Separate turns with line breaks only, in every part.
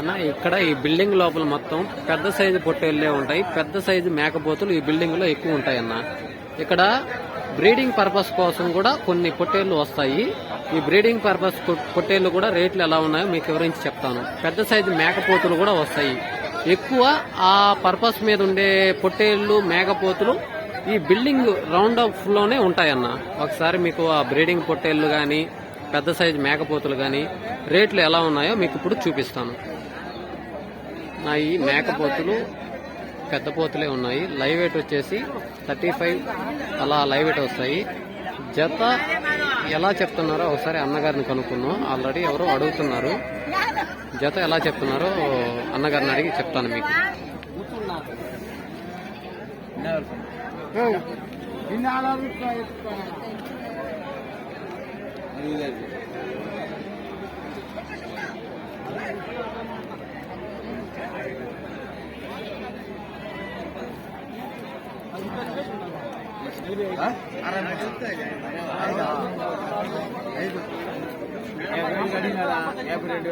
అన్న ఇక్కడ ఈ బిల్డింగ్ లోపల మొత్తం పెద్ద సైజు పొట్టేళ్ళే ఉంటాయి. పెద్ద సైజు మేకపోతులు ఈ బిల్డింగ్లో ఎక్కువ ఉంటాయి అన్న ఇక్కడ బ్రీడింగ్ పర్పస్ కోసం కూడా కొన్ని పొట్టేళ్ళు వస్తాయి. ఈ బ్రీడింగ్ పర్పస్ పొట్టేళ్ళు కూడా రేట్లు ఎలా ఉన్నాయో మీకు వివరించి చెప్తాను. పెద్ద సైజు మేకపోతులు కూడా వస్తాయి. ఎక్కువ ఆ పర్పస్ మీద ఉండే పొట్టేళ్ళు మేకపోతులు ఈ బిల్డింగ్ రౌండ్ ఆఫ్లోనే ఉంటాయన్న. ఒకసారి మీకు ఆ బ్రీడింగ్ పొట్టేళ్ళు కానీ పెద్ద సైజు మేకపోతులు కానీ రేట్లు ఎలా ఉన్నాయో మీకు ఇప్పుడు చూపిస్తాను. నా ఈ మేకపోతులు పెద్ద పోతులే ఉన్నాయి. లైవ్ వెయిట్ వచ్చేసి థర్టీ ఫైవ్ అలా లైవ్ వెయిట్ వస్తాయి. జత ఎలా చెప్తున్నారో ఒకసారి అన్నగారిని కనుక్కున్నాం ఆల్రెడీ ఎవరో అడుగుతున్నారు. జత ఎలా చెప్తున్నారో అన్నగారిని అడిగి చెప్తాను మీకు.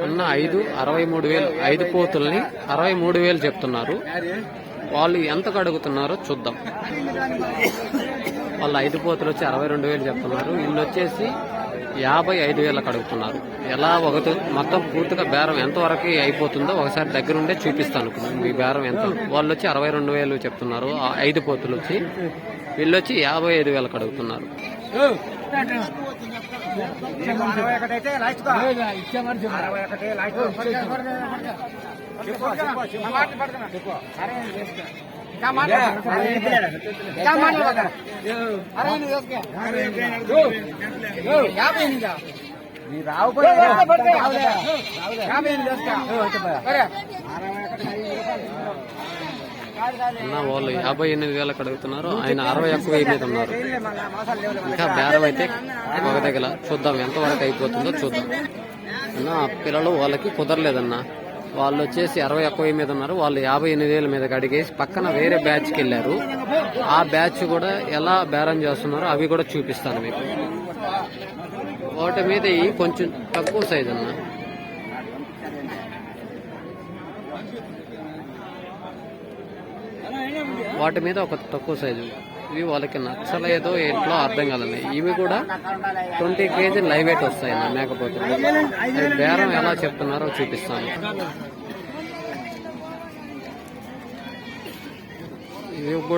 అన్న ఐదు అరవై మూడు వేలు ఐదు పోతుల్ని అరవై మూడు వేలు చెప్తున్నారు. వాళ్ళు ఎంతకు అడుగుతున్నారో చూద్దాం. వాళ్ళు ఐదు పోతులు వచ్చి అరవై రెండు వేలు చెప్తున్నారు. వీళ్ళు వచ్చేసి యాభై ఐదు వేలకు అడుగుతున్నారు ఎలా ఒకటి మొత్తం పూర్తిగా బేరం ఎంతవరకు అయిపోతుందో ఒకసారి దగ్గరుండే చూపిస్తాను. మీ బేరం ఎంత? వాళ్ళు వచ్చి అరవై రెండు వేలు చెప్తున్నారు. ఐదు పోతులు వచ్చి వీళ్ళు వచ్చి యాభై ఐదు వేలకు అడుగుతున్నారు
రావు పోయి రావులే. యాభై ఎనిమిది చేసుకో. అరే. అరవై ఒకటి ఐదు రూపాయలు. కాదు, కాదు.
అన్న వాళ్ళు యాభై ఎనిమిది వేలకు అడుగుతున్నారు. ఆయన అరవై ఒక్క వెయ్యి మీద ఉన్నారు. ఇంకా బేరం అయితే ఒక దగ్గర చూద్దాం ఎంతవరకు అయిపోతుందో చూద్దాం. అన్న పిల్లలు వాళ్ళకి కుదరలేదన్న. వాళ్ళు వచ్చేసి అరవై ఒక్క వెయ్యి మీద ఉన్నారు. వాళ్ళు యాభై ఎనిమిది వేల మీద అడిగేసి పక్కన వేరే బ్యాచ్కి వెళ్ళారు. ఆ బ్యాచ్ కూడా ఎలా బేరం చేస్తున్నారో అవి కూడా చూపిస్తాను మీకు. వాటి మీద కొంచెం తక్కువ సైజ్ అన్న. వాటి మీద ఒక తక్కువ సైజు ఇవి వాళ్ళకి నచ్చలేదో ఎట్లా అర్థం కాదండి. ఇవి కూడా ట్వంటీ కేజీ లైవ్ వెయిట్ వస్తాయి నా మేకపోతే బేరం ఎలా చెప్తున్నారో చూపిస్తాను. ఇవి కూడా